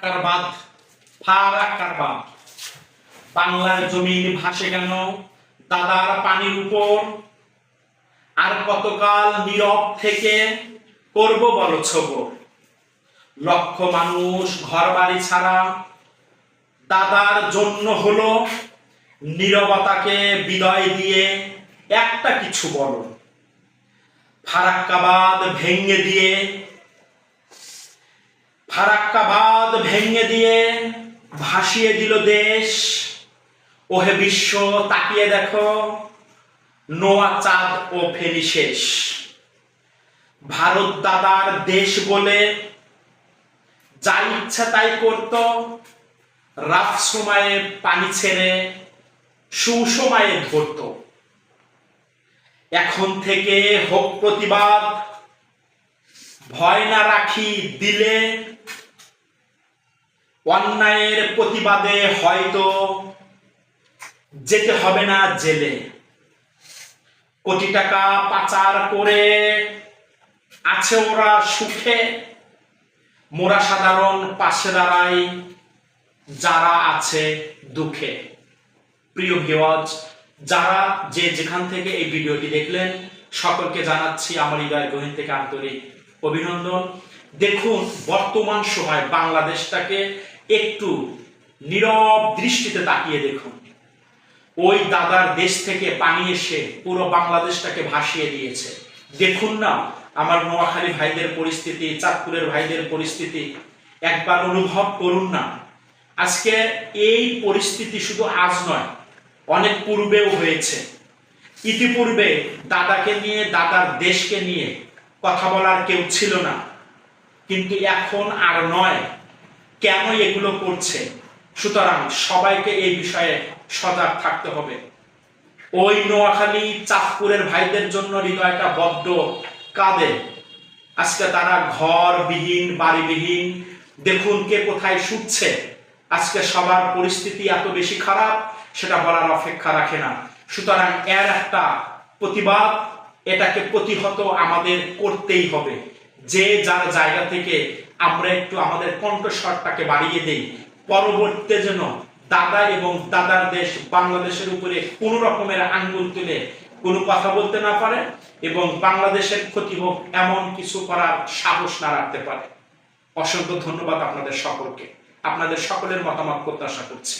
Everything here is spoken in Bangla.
ফারাক্কার বাঁধ ফারাক্কার বাঁধ। বাংলার জমিন ভাসে কেন? দাদার পানির উপর। আর কতকাল নীরব থেকে করব ছবর? লক্ষ মানুষ ঘর বাড়ি ছাড়া। দাদার জন্য হলো নীরবতাকে বিদায় দিয়ে একটা কিছু বলো। ফারাক্কাবাদ ভেঙে দিয়ে ফারাক্কাবাদ ভেঙে দিয়ে ভাসিয়ে দিল দেশ। ওহে বিশ্ব, তাকিয়ে দেখো, নোয়া চাঁদ ও ফেরি শেষ। ভারত দাদার দেশ বলে যা ইচ্ছা তাই করত, রাত সময়ে পানি ছেড়ে, সুসময়ে ধরত। এখন থেকে হোক প্রতিবাদ, ভয় না রাখি দিলে অন্যায়ের প্রতিবাদে হয়তো যেতে হবে না জেলে। কোটি টাকা পাচার করে আছে ওরা সুখে। মোরা সাধারণ পাশে দাঁড়াই, যারা আছে দুঃখে। প্রিয় ভিওয়াজ যারা যে যেখান থেকে এই ভিডিওটি দেখলেন, সকলকে জানাচ্ছি আমার হৃদয় গহীন থেকে আন্তরিক অভিনন্দন। দেখুন, বর্তমান সময় বাংলাদেশটাকে একটু নীরব দৃষ্টিতে তাকিয়ে দেখুন। ওই দাদার দেশ থেকে পানি এসে পুরো বাংলাদেশটাকে ভাসিয়ে দিয়েছে। দেখুন না, আমার নোয়াখালী ভাইদের পরিস্থিতি, চাঁদপুরের ভাইদের পরিস্থিতি, একবার অনুভব করুন না। আজকে এই পরিস্থিতি শুধু আজ নয়, অনেক পূর্বেও হয়েছে। ইতিপূর্বে দাদাকে নিয়ে, দাদার দেশকে নিয়ে কথা বলার কেউ ছিল না। কিন্তু এখন আর নয় কেন এগুলো করছে? সুতরাং সবাইকে এই বিষয়ে সজাগ থাকতে হবে। ওই নোয়াখালী চাঁদপুরের ভাইদের জন্য হৃদয়টা বড্ড কাঁদে। আজকে তারা ঘর বিহীন বাড়িবিহীন, দেখুন কে কোথায় শুটছে আজকে সবার পরিস্থিতি এত বেশি খারাপ, সেটা বলার অপেক্ষা রাখে না। সুতরাং এর একটা প্রতিবাদ, এটাকে প্রতিহত আমাদের করতেই হবে। যে যার জায়গা থেকে আমরা একটু আমাদের কণ্ঠস্বরটাকে বাড়িয়ে দেই, পরবর্তীতে যেন দাদা এবং দাদার দেশ বাংলাদেশের উপরে কোন রকমের আঙ্গুল তুলে কোনো কথা বলতে না পারে এবং বাংলাদেশের ক্ষতি হোক এমন কিছু করার সাহস না রাখতে পারে। অসংখ্য ধন্যবাদ আপনাদের সকলকে। আপনাদের সকলের মতামত প্রত্যাশা করছি।